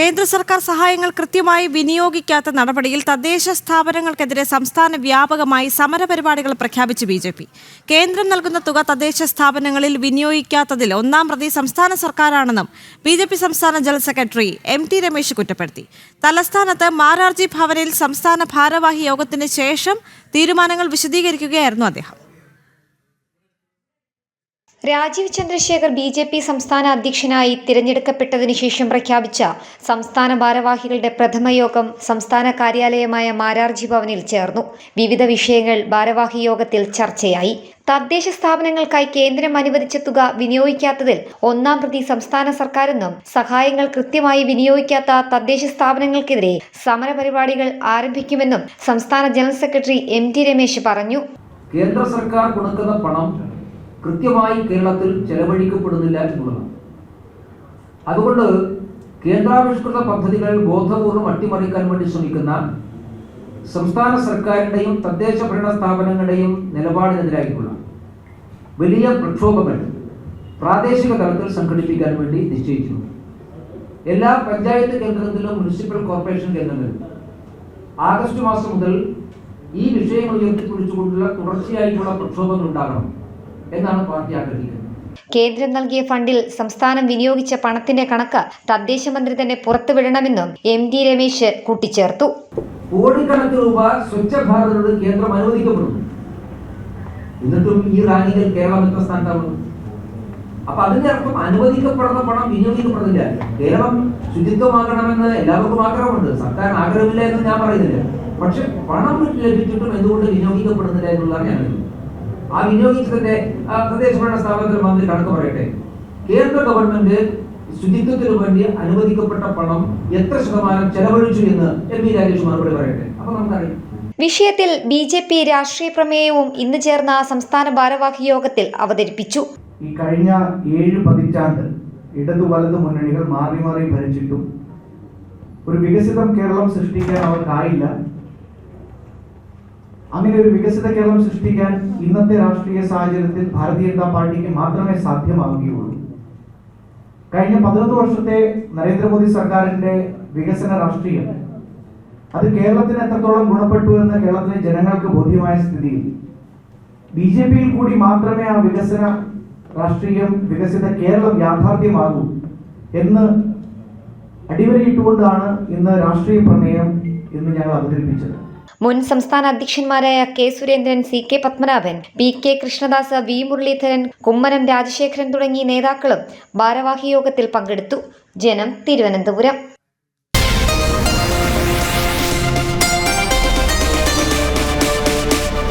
കേന്ദ്ര സർക്കാർ സഹായങ്ങൾ കൃത്യമായി വിനിയോഗിക്കാത്ത നടപടിയിൽ തദ്ദേശ സ്ഥാപനങ്ങൾക്കെതിരെ സംസ്ഥാന വ്യാപകമായി സമരപരിപാടികൾ പ്രഖ്യാപിച്ച് ബി കേന്ദ്രം നൽകുന്ന തുക തദ്ദേശ സ്ഥാപനങ്ങളിൽ വിനിയോഗിക്കാത്തതിൽ ഒന്നാം പ്രതി സംസ്ഥാന സർക്കാരാണെന്നും ബി സംസ്ഥാന general secretary M T Ramesh കുറ്റപ്പെടുത്തി. തലസ്ഥാനത്ത് മാരാർജി ഭവനിൽ സംസ്ഥാന ഭാരവാഹി യോഗത്തിന് ശേഷം തീരുമാനങ്ങൾ വിശദീകരിക്കുകയായിരുന്നു അദ്ദേഹം. Rajeev Chandrasekhar B J P സംസ്ഥാന അധ്യക്ഷനായി തിരഞ്ഞെടുക്കപ്പെട്ടതിനു ശേഷം പ്രഖ്യാപിച്ച സംസ്ഥാന ഭാരവാഹികളുടെ പ്രഥമ യോഗം സംസ്ഥാന കാര്യാലയമായ മാരാർജി ഭവനിൽ ചേർന്നു. വിവിധ വിഷയങ്ങൾ ഭാരവാഹി യോഗത്തിൽ ചർച്ചയായി. തദ്ദേശ സ്ഥാപനങ്ങൾക്കായി കേന്ദ്രം അനുവദിച്ച തുക വിനിയോഗിക്കാത്തതിൽ ഒന്നാം പ്രതി സംസ്ഥാന സർക്കാരെന്നും സഹായങ്ങൾ കൃത്യമായി വിനിയോഗിക്കാത്ത തദ്ദേശ സ്ഥാപനങ്ങൾക്കെതിരെ സമരപരിപാടികൾ ആരംഭിക്കുമെന്നും സംസ്ഥാന general secretary M T Ramesh പറഞ്ഞു. കേന്ദ്ര സർക്കാർ കൊടുക്കുന്ന പണം കൃത്യമായി കേരളത്തിൽ ചെലവഴിക്കപ്പെടുന്നില്ല എന്നുള്ളതാണ്. അതുകൊണ്ട് കേന്ദ്രാവിഷ്കൃത പദ്ധതികൾ ബോധപൂർവം അട്ടിമറിക്കാൻ വേണ്ടി ശ്രമിക്കുന്ന സംസ്ഥാന സർക്കാരിന്റെയും തദ്ദേശ ഭരണ സ്ഥാപനങ്ങളുടെയും നിലപാടിനെതിരായിട്ടുള്ള വലിയ പ്രക്ഷോഭങ്ങൾ പ്രാദേശിക തലത്തിൽ സംഘടിപ്പിക്കാൻ വേണ്ടി നിശ്ചയിച്ചിട്ടുണ്ട് എല്ലാ പഞ്ചായത്ത് കേന്ദ്രത്തിലും മുനിസിപ്പൽ കോർപ്പറേഷൻ കേന്ദ്രങ്ങളിലും ആഗസ്റ്റ് മാസം മുതൽ ഈ വിഷയങ്ങൾ ഉയർത്തിപ്പിടിച്ചുകൊണ്ടുള്ള തുടർച്ചയായിട്ടുള്ള പ്രക്ഷോഭങ്ങൾ ഉണ്ടാകണം. എന്നാണ് പാർട്ടി ആഗ്രഹിക്കുന്നത്? കേന്ദ്രം നൽകിയ ഫണ്ടിൽ സംസ്ഥാനം വിനിയോഗിച്ച പണത്തിന്റെ കണക്ക് തദ്ദേശ മന്ത്രി തന്നെ പുറത്തുവിടണമെന്നും എം ടി രമേശ് കൂട്ടിച്ചേർത്തു. കോടിക്കണക്കിന് രൂപ സ്വച്ഛ ഭാരതോട് കേന്ദ്രം അനുവദിക്കപ്പെടുന്നു. എന്നിട്ടും ഈ റാങ്കിങ്ങിൽ കേരളം എത്ര സ്ഥാനത്താണ് അപ്പൊ അതിന്റെ അർത്ഥം അനുവദിക്കപ്പെടുന്ന പണം വിനിയോഗിക്കപ്പെടുന്നില്ല. കേരളം ശുചിത്വമാകണമെന്ന് എല്ലാവർക്കും ആഗ്രഹമുണ്ട്. സർക്കാർ ആഗ്രഹമില്ല എന്ന് ഞാൻ പറയുന്നില്ല. പക്ഷെ പണം ലഭിച്ചിട്ടും എന്തുകൊണ്ട് വിനിയോഗിക്കപ്പെടുന്നില്ല എന്നുള്ളതാണ് ഞാൻ. ആ വിനിയോഗിച്ചതിന്റെ ഭരണ സ്ഥാപനത്തിൽ മന്ത്രി കണക്ക് പറയട്ടെ. കേന്ദ്ര ഗവൺമെന്റ് ശുചിത്വത്തിന് വേണ്ടി അനുവദിക്കപ്പെട്ട പണം എത്ര ശതമാനം ചെലവഴിച്ചു എന്ന് എം വി രാജേഷ് മറുപടി പറയട്ടെ. അപ്പൊ നമുക്കറിയാം. വിഷയത്തിൽ ബി ജെ പി രാഷ്ട്രീയ പ്രമേയവും ഇന്ന് ചേർന്ന സംസ്ഥാന ഭാരവാഹി യോഗത്തിൽ അവതരിപ്പിച്ചു. ഈ കഴിഞ്ഞ ഏഴ് പതിറ്റാണ്ട് ഇടതു വലതു മുന്നണികൾ മാറി മാറി ഭരിച്ചിട്ടും ഒരു വികസിതം കേരളം സൃഷ്ടിക്കാൻ അവർക്കായില്ല. അങ്ങനെ ഒരു വികസിത കേരളം സൃഷ്ടിക്കാൻ ഇന്നത്തെ രാഷ്ട്രീയ സാഹചര്യത്തിൽ ഭാരതീയ ജനതാ പാർട്ടിക്ക് മാത്രമേ സാധ്യമാവുകയുള്ളൂ. കഴിഞ്ഞ പതിനൊന്ന് വർഷത്തെ നരേന്ദ്രമോദി സർക്കാരിന്റെ വികസന രാഷ്ട്രീയം അത് കേരളത്തിന് എത്രത്തോളം ഗുണപ്പെട്ടു എന്ന് കേരളത്തിലെ ജനങ്ങൾക്ക് ബോധ്യമായ സ്ഥിതിയിൽ. ബി ജെ പിയിൽ കൂടി മാത്രമേ ആ വികസന രാഷ്ട്രീയം വികസിത കേരളം യാഥാർത്ഥ്യമാകൂ എന്ന് അടിവരയിട്ടുകൊണ്ടാണ് ഇന്ന് രാഷ്ട്രീയ പ്രമേയം എന്ന് ഞങ്ങൾ അവതരിപ്പിച്ചത്. മുൻ സംസ്ഥാന അധ്യക്ഷന്മാരായ K Surendran C K Padmanabhan P K Krishnadas V Muraleedharan Kummanam Rajasekharan തുടങ്ങിയ നേതാക്കളും ഭാരവാഹി യോഗത്തിൽ പങ്കെടുത്തു. ജനം തിരുവനന്തപുരം.